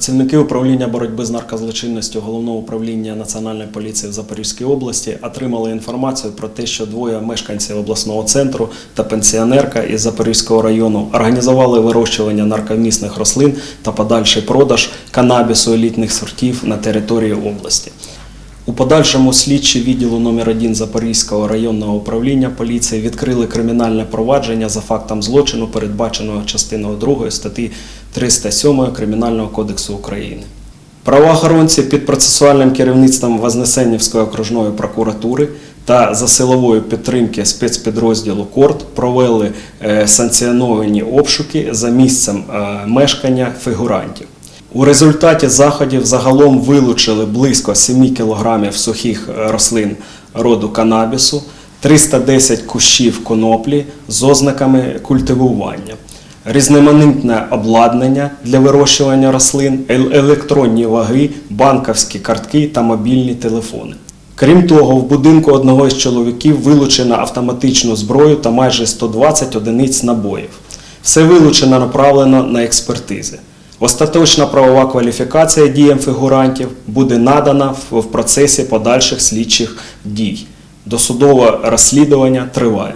Працівники управління боротьби з наркозлочинністю головного управління Національної поліції в Запорізькій області отримали інформацію про те, що двоє мешканців обласного центру та пенсіонерка із Запорізького району організували вирощування наркомісних рослин та подальший продаж канабісу елітних сортів на території області. У подальшому слідчі відділу номер 1 Запорізького районного управління поліції відкрили кримінальне провадження за фактом злочину, передбаченого частиною 2 статті 307 Кримінального кодексу України. Правоохоронці під процесуальним керівництвом Вознесенівської окружної прокуратури та за силової підтримки спецпідрозділу КОРТ провели е, санкціоновані обшуки за місцем е, мешкання фігурантів. У результаті заходів загалом вилучили близько 7 кг сухих е, рослин роду канабісу, 310 кущів коноплі з ознаками культивування, різноманітне обладнання для вирощування рослин, електронні ваги, банківські картки та мобільні телефони. Крім того, в будинку одного із чоловіків вилучено автоматичну зброю та майже 120 одиниць набоїв. Все вилучено направлено на експертизи. Остаточна правова кваліфікація діям фігурантів буде надана в процесі подальших слідчих дій. Досудове розслідування триває.